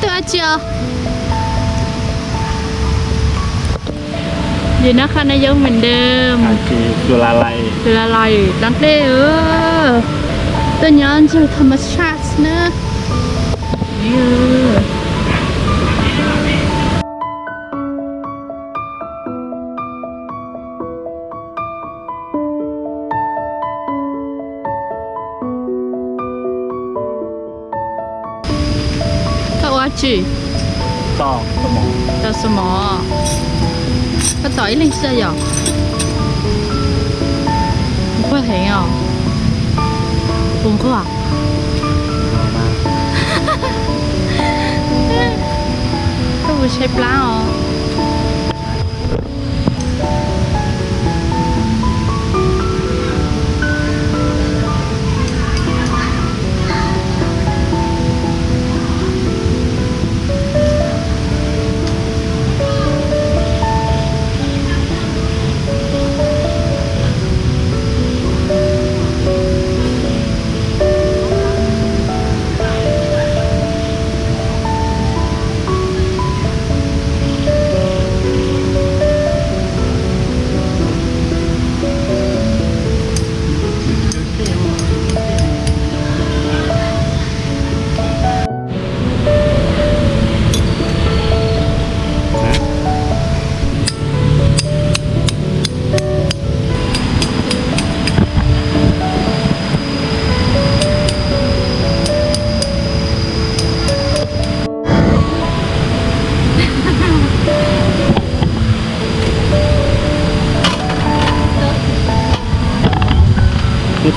เจียวอยู่นครนายกเหมือนเดิมอาชีจุฬาลัยเวลาลอยนั่นเด้อตัวนี้คือธรรมชาตินะเย อะก็ว่าจี ต่อสมอง 叫什么？它倒一零四呀？不会很哦。ผมก็อ่ะก็ไม่ใช่ปลาอ๋อ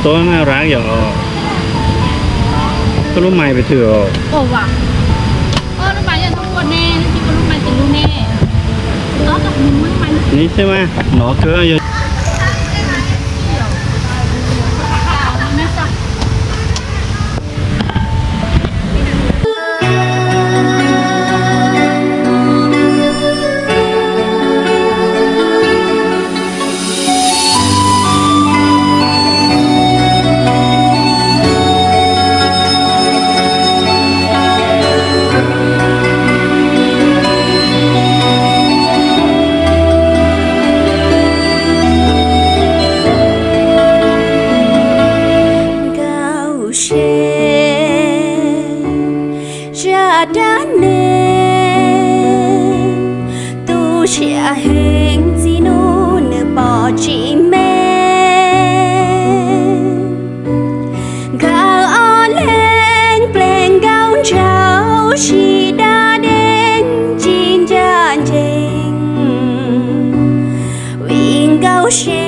ต๊ะน่ารักอย่างอ๋อก็รู้ใหม่ไปเถอะโอ้ว่ะเออลูกหมาอย่าทั้งหมดแน่นี่คิดว่าลูกหมาจะรู้แน่เออกับมึงมันมันนี่ใช่ไหมหนอเกลืออยู่ share.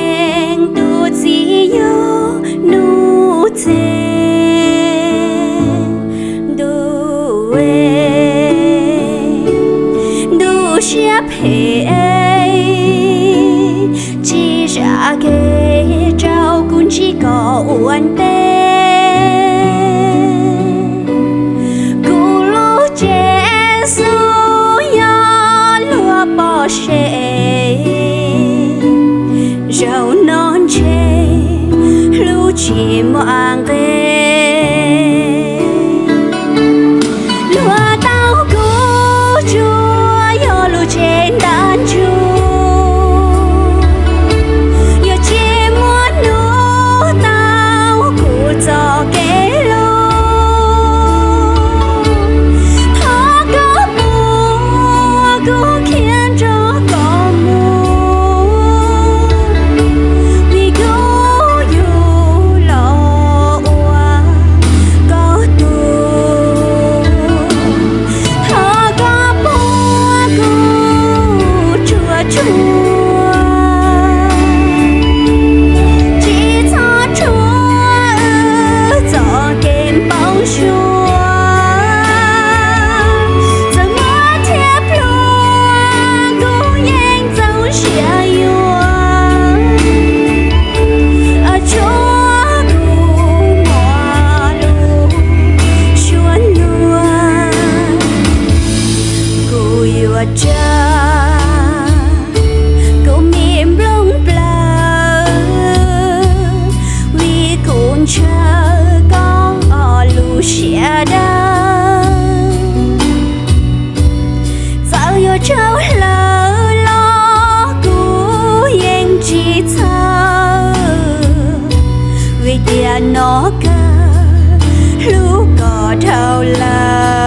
寂寞安搁。 นอการู้ก็เท่าลา